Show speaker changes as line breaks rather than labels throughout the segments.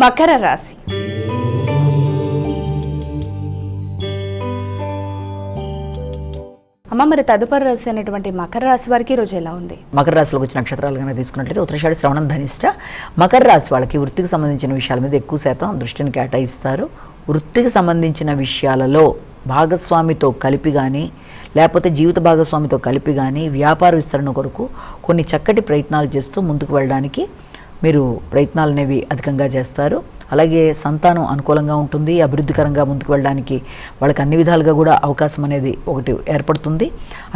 మకర రాశి. అమ్మ మరి తదుపరి రాశి అనేటువంటి మకర రాశి వారికి ఈరోజు రోజు ఎలా ఉంది?
మకర రాశిలోకి వచ్చిన నక్షత్రాలు కనుక తీసుకున్నట్లయితే ఉత్తరాషాఢ శ్రవణం ధనిష్ట. మకర రాశి వాళ్ళకి వృత్తికి సంబంధించిన విషయాల మీద ఎక్కువ శాతం దృష్టిని కేటాయిస్తారు. వృత్తికి సంబంధించిన విషయాలలో భాగస్వామితో కలిపి కానీ లేకపోతే జీవిత భాగస్వామితో కలిపి కానీ వ్యాపార విస్తరణ కొరకు కొన్ని చక్కటి ప్రయత్నాలు చేస్తూ ముందుకు వెళ్ళడానికి మీరు ప్రయత్నాలు అనేవి అధికంగా చేస్తారు. అలాగే సంతానం అనుకూలంగా ఉంటుంది అభివృద్ధికరంగా ముందుకు వెళ్ళడానికి వాళ్ళకి అన్ని విధాలుగా కూడా అవకాశం అనేది ఒకటి ఏర్పడుతుంది.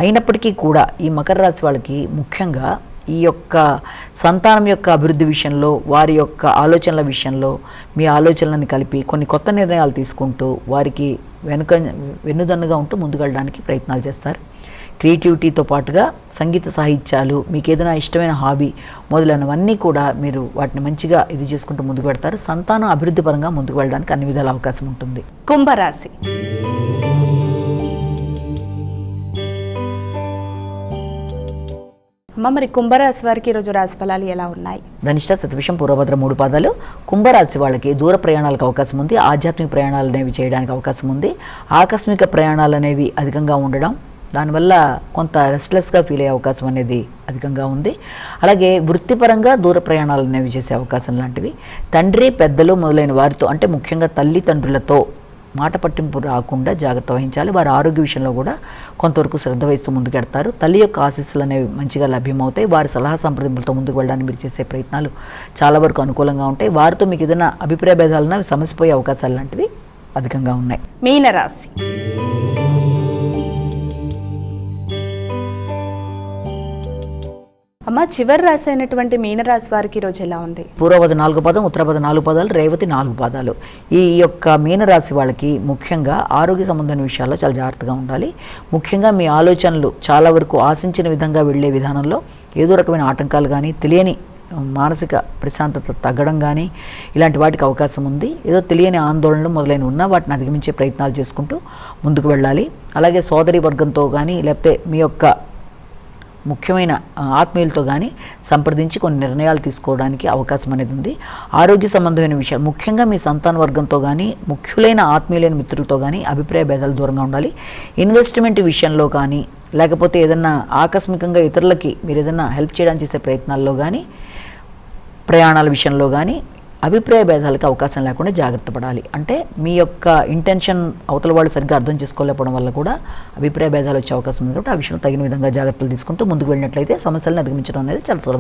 అయినప్పటికీ కూడా ఈ మకర రాశి వాళ్ళకి ముఖ్యంగా ఈ యొక్క సంతానం యొక్క అభివృద్ధి విషయంలో వారి యొక్క ఆలోచనల విషయంలో మీ ఆలోచనలను కలిపి కొన్ని కొత్త నిర్ణయాలు తీసుకుంటూ వారికి వెనుక వెన్నుదన్నుగా ఉంటూ ముందుకు వెళ్ళడానికి ప్రయత్నాలు చేస్తారు. క్రియేటివిటీతో పాటుగా సంగీత సాహిత్యాలు మీకు ఏదైనా ఇష్టమైన హాబీ మొదలైనవన్నీ కూడా మీరు వాటిని మంచిగా ఇది చేసుకుంటూ ముందుకు పెడతారు సంతానం అభివృద్ధి పరంగా ముందుకు వెళ్ళడానికి అన్ని విధాల అవకాశం ఉంటుంది.
కుంభరాశి. అమ్మ మరి కుంభరాశి వారికి ఈరోజు రాశి ఫలాలు ఎలా ఉన్నాయి?
ధనిష్ట శతవిషం పూర్వభద్ర మూడు పాదాలు. కుంభరాశి వాళ్ళకి దూర ప్రయాణాలకు అవకాశం ఉంది. ఆధ్యాత్మిక ప్రయాణాలు అనేవి చేయడానికి అవకాశం ఉంది. ఆకస్మిక ప్రయాణాలు అనేవి అధికంగా ఉండడం దానివల్ల కొంత రెస్ట్లెస్గా ఫీల్ అయ్యే అవకాశం అనేది అధికంగా ఉంది. అలాగే వృత్తిపరంగా దూర ప్రయాణాలు అనేవి చేసే అవకాశం లాంటివి. తండ్రి పెద్దలు మొదలైన వారితో అంటే ముఖ్యంగా తల్లిదండ్రులతో మాట పట్టింపు రాకుండా జాగ్రత్త వహించాలి. వారి ఆరోగ్య విషయంలో కూడా కొంతవరకు శ్రద్ధ వహిస్తూ ముందుకెడతారు. తల్లి యొక్క ఆశీస్సులు అనేవి మంచిగా లభ్యమవుతాయి. వారి సలహా సంప్రదింపులతో ముందుకు వెళ్ళడానికి మీరు చేసే ప్రయత్నాలు చాలా వరకు అనుకూలంగా ఉంటాయి. వారితో మీకు ఏదైనా అభిప్రాయ భేదాలను సమసిపోయే అవకాశాలు లాంటివి అధికంగా ఉన్నాయి.
మీనరాశి. అమ్మ చివరి రాశి అయినటువంటి మీనరాశి వారికి ఈరోజు ఎలా ఉంది?
పూర్వపద నాలుగు పదం ఉత్తరపద నాలుగు పదాలు రేవతి నాలుగు పదాలు. ఈ యొక్క మీనరాశి వాళ్ళకి ముఖ్యంగా ఆరోగ్య సంబంధమైన విషయాల్లో చాలా జాగ్రత్తగా ఉండాలి. ముఖ్యంగా మీ ఆలోచనలు చాలా వరకు ఆశించిన విధంగా వెళ్ళే విధానంలో ఏదో రకమైన ఆటంకాలు కానీ తెలియని మానసిక ప్రశాంతత తగ్గడం కానీ ఇలాంటి వాటికి అవకాశం ఉంది. ఏదో తెలియని ఆందోళనలు మొదలైన ఉన్నా వాటిని అధిగమించే ప్రయత్నాలు చేసుకుంటూ ముందుకు వెళ్ళాలి. అలాగే సోదరి వర్గంతో కానీ లేకపోతే మీ యొక్క ముఖ్యమైన ఆత్మీయులతో కానీ సంప్రదించి కొన్ని నిర్ణయాలు తీసుకోవడానికి అవకాశం అనేది ఉంది. ఆరోగ్య సంబంధమైన విషయాలు. ముఖ్యంగా మీ సంతాన వర్గంతో కానీ ముఖ్యులైన ఆత్మీయులైన మిత్రులతో కానీ అభిప్రాయ భేదాలు దూరంగా ఉండాలి. ఇన్వెస్ట్మెంట్ విషయంలో కానీ లేకపోతే ఏదన్నా ఆకస్మికంగా ఇతరులకి మీరు ఏదైనా హెల్ప్ చేయడానికి చేసే ప్రయత్నాల్లో కానీ ప్రయాణాల విషయంలో కానీ అభిప్రాయ భేదాలకు అవకాశం లేకుండా జాగ్రత్త పడాలి. అంటే మీ యొక్క ఇంటెన్షన్ అవతల వాళ్ళు సరిగ్గా అర్థం చేసుకోలేకపోవడం వల్ల కూడా అభిప్రాయ భేదాలు వచ్చే అవకాశం ఉంది కాబట్టి ఆ విషయంలో తగిన విధంగా జాగ్రత్తలు తీసుకుంటూ ముందుకు వెళ్ళినట్లయితే సమస్యలను అధిగమించడం అనేది చాలా సులభం.